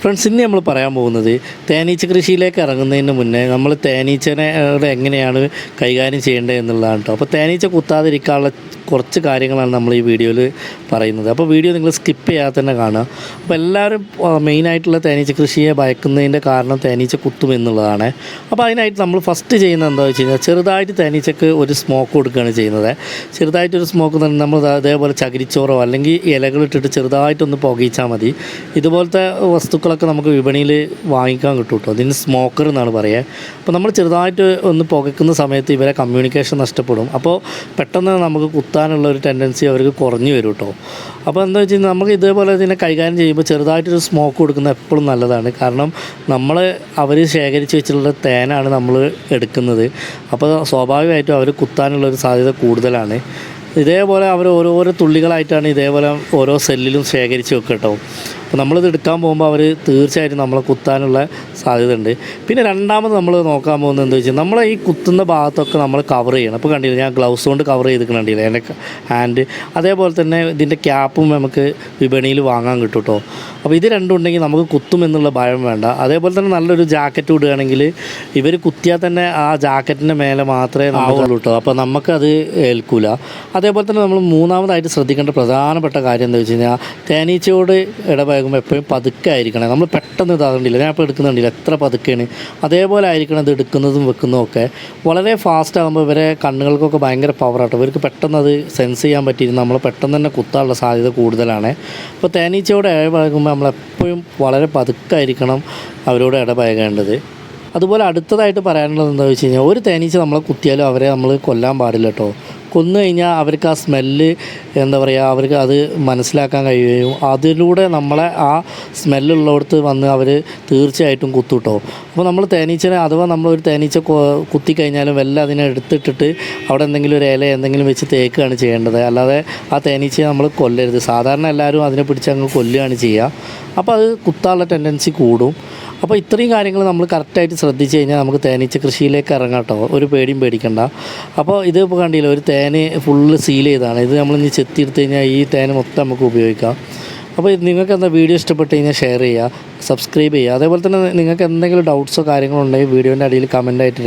Friends ഇന്ന് നമ്മൾ പറയാൻ പോകുന്നത് തേനീച്ച കൃഷിയിലേക്ക് ഇറങ്ങുന്നതിന് മുന്നേ നമ്മൾ തേനീച്ചനെ എങ്ങനെയാണ് കൈകാര്യം ചെയ്യേണ്ടത് എന്നുള്ളതാണ് കേട്ടോ അപ്പോൾ തേനീച്ച കുത്താതിരിക്കാനുള്ള കുറച്ച് കാര്യങ്ങളാണ് നമ്മൾ ഈ വീഡിയോയിൽ പറയുന്നത്. അപ്പോൾ വീഡിയോ നിങ്ങൾ സ്കിപ്പ് ചെയ്യാതെ തന്നെ കാണുക. അപ്പോൾ എല്ലാവരും മെയിനായിട്ടുള്ള തേനീച്ച കൃഷിയെ ഭയക്കുന്നതിന്റെ കാരണം തേനീച്ച കുത്തും എന്നുള്ളതാണ്. അപ്പോൾ അതിനായിട്ട് നമ്മൾ ഫസ്റ്റ് ചെയ്യുന്നത് എന്താ വെച്ച് കഴിഞ്ഞാൽ ചെറുതായിട്ട് തേനീച്ചക്ക് ഒരു സ്മോക്ക് കൊടുക്കുകയാണ് ചെയ്യുന്നത്. ചെറുതായിട്ടൊരു സ്മോക്ക് നമ്മൾ അതേപോലെ ചകിരിച്ചോറോ അല്ലെങ്കിൽ ഇലകളിട്ടിട്ട് ചെറുതായിട്ടൊന്ന് പുകയിച്ചാൽ മതി. ഇതുപോലത്തെ വസ്തുക്കളൊക്കെ നമുക്ക് വിപണിയിൽ വാങ്ങിക്കാൻ കിട്ടും കേട്ടോ. അതിന് സ്മോക്കർ എന്നാണ് പറയുക. അപ്പോൾ നമ്മൾ ചെറുതായിട്ട് ഒന്ന് പുകയ്ക്കുന്ന സമയത്ത് ഇവരെ കമ്മ്യൂണിക്കേഷൻ നഷ്ടപ്പെടും. അപ്പോൾ പെട്ടെന്ന് നമുക്ക് കുത്താനുള്ള ഒരു ടെൻഡൻസി അവർക്ക് കുറഞ്ഞു വരും കേട്ടോ അപ്പോൾ എന്താ വെച്ച് കഴിഞ്ഞാൽ നമുക്ക് ഇതേപോലെ തന്നെ കൈകാര്യം ചെയ്യുമ്പോൾ ചെറുതായിട്ടൊരു സ്മോക്ക് കൊടുക്കുന്നത് എപ്പോഴും നല്ലതാണ്. കാരണം നമ്മൾ അവർ ശേഖരിച്ച് വെച്ചിട്ടുള്ള തേനാണ് നമ്മൾ എടുക്കുന്നത്. അപ്പോൾ സ്വാഭാവികമായിട്ടും അവർ കുത്താനുള്ള ഒരു സാധ്യത കൂടുതലാണ്. ഇതേപോലെ അവർ ഓരോരോ തുള്ളികളായിട്ടാണ് ഇതേപോലെ ഓരോ സെല്ലിലും ശേഖരിച്ച് വെക്കട്ടോ കേട്ടോ അപ്പോൾ നമ്മളിത് എടുക്കാൻ പോകുമ്പോൾ അവർ തീർച്ചയായിട്ടും നമ്മളെ കുത്താനുള്ള സാധ്യത ഉണ്ട് പിന്നെ രണ്ടാമത് നമ്മൾ നോക്കാൻ പോകുന്നത് എന്താ വെച്ചാൽ നമ്മളെ ഈ കുത്തുന്ന ഭാഗത്തൊക്കെ നമ്മൾ കവർ ചെയ്യണം. അപ്പോൾ കണ്ടില്ല ഞാൻ ഗ്ലൗസ് കൊണ്ട് കവർ ചെയ്തിട്ടുണ്ടില്ല എന്റെ ഹാൻഡ് അതേപോലെ തന്നെ ഇതിന്റെ ക്യാപ്പും നമുക്ക് വിപണിയിൽ വാങ്ങാൻ കിട്ടും കേട്ടോ അപ്പോൾ ഇത് രണ്ടും ഉണ്ടെങ്കിൽ നമുക്ക് കുത്തും എന്നുള്ള ഭയം വേണ്ട. അതേപോലെ തന്നെ നല്ലൊരു ജാക്കറ്റ് ഇടുകയാണെങ്കിൽ ഇവർ കുത്തിയാൽ തന്നെ ആ ജാക്കറ്റിന്റെ മേലെ മാത്രമേ ആവുള്ളൂ കേട്ടോ അപ്പോൾ നമുക്കത് ഏൽക്കൂല. അതേപോലെ തന്നെ നമ്മൾ മൂന്നാമതായിട്ട് ശ്രദ്ധിക്കേണ്ട പ്രധാനപ്പെട്ട കാര്യം എന്താ വെച്ച് കഴിഞ്ഞാൽ തേനീച്ചയോട് ഇടപഴകുമ്പോൾ എപ്പോഴും പതുക്കെ ആയിരിക്കണം നമ്മൾ പെട്ടെന്ന് ഇതാകണ്ടില്ല. ഞാൻ ഇപ്പോൾ എടുക്കുന്നുണ്ടില്ല എത്ര പതുക്കെയാണ്. അതേപോലെ ആയിരിക്കണം ഇത് എടുക്കുന്നതും വെക്കുന്നതും ഒക്കെ. വളരെ ഫാസ്റ്റ് ആകുമ്പോൾ ഇവരെ കണ്ണുകൾക്കൊക്കെ ഭയങ്കര പവറാട്ടോ ഇവർക്ക് പെട്ടെന്ന് അത് സെൻസ് ചെയ്യാൻ പറ്റിയിരുന്നു. നമ്മൾ പെട്ടെന്ന് തന്നെ കുത്താനുള്ള സാധ്യത കൂടുതലാണ്. അപ്പോൾ തേനീച്ചയോട് ഇടപഴകുമ്പോൾ നമ്മളെപ്പോഴും വളരെ പതുക്കായിരിക്കണം അവരോട് ഇടപഴകേണ്ടത്. അതുപോലെ അടുത്തതായിട്ട് പറയാനുള്ളത് എന്താണെന്ന് വെച്ച് കഴിഞ്ഞാൽ ഒരു തേനീച്ച നമ്മളെ കുത്തിയാലും അവരെ നമ്മൾ കൊല്ലാൻ പാടില്ല കേട്ടോ കൊന്നു കഴിഞ്ഞാൽ അവർക്ക് ആ സ്മെല്ല് എന്താ പറയുക അവർക്ക് അത് മനസ്സിലാക്കാൻ കഴിയുകയും അതിലൂടെ നമ്മളെ ആ സ്മെല്ലുള്ളിടത്ത് വന്ന് അവർ തീർച്ചയായിട്ടും കുത്തുട്ടോ. അപ്പോൾ നമ്മൾ തേനീച്ചനെ അഥവാ നമ്മളൊരു തേനീച്ച കുത്തിക്കഴിഞ്ഞാലും വല്ല അതിനെ എടുത്തിട്ടിട്ട് അവിടെ എന്തെങ്കിലും ഒരു ഇല എന്തെങ്കിലും വെച്ച് തേക്കുകയാണ് ചെയ്യേണ്ടത്. അല്ലാതെ ആ തേനീച്ചയെ നമ്മൾ കൊല്ലരുത്. സാധാരണ എല്ലാവരും അതിനെ പിടിച്ച് അങ്ങ് കൊല്ലുകയാണ് ചെയ്യുക. അപ്പോൾ അത് കുത്താനുള്ള ടെൻഡൻസി കൂടും. അപ്പോൾ ഇത്രയും കാര്യങ്ങൾ നമ്മൾ കറക്റ്റായിട്ട് ശ്രദ്ധിച്ച് കഴിഞ്ഞാൽ നമുക്ക് തേനീച്ച കൃഷിയിലേക്ക് ഇറങ്ങാം കേട്ടോ. ഒരു പേടിയും പേടിക്കണ്ട. അപ്പോൾ ഇത് ഇപ്പോൾ കണ്ടില്ല ഒരു തേന് ഫുള്ള് സീൽ ചെയ്താണ്. ഇത് നമ്മൾ ഇനി ചെത്തിയെടുത്ത് കഴിഞ്ഞാൽ ഈ തേന് മൊത്തം നമുക്ക് ഉപയോഗിക്കാം. അപ്പോൾ നിങ്ങൾക്ക് എന്താ വീഡിയോ ഇഷ്ടപ്പെട്ട് കഴിഞ്ഞാൽ ഷെയർ ചെയ്യുക സബ്സ്ക്രൈബ് ചെയ്യുക. അതേപോലെ തന്നെ നിങ്ങൾക്ക് എന്തെങ്കിലും ഡൗട്ട്സോ കാര്യങ്ങളോ ഉണ്ടെങ്കിൽ വീഡിയോന്റെ അടിയിൽ കമന്റായിട്ട്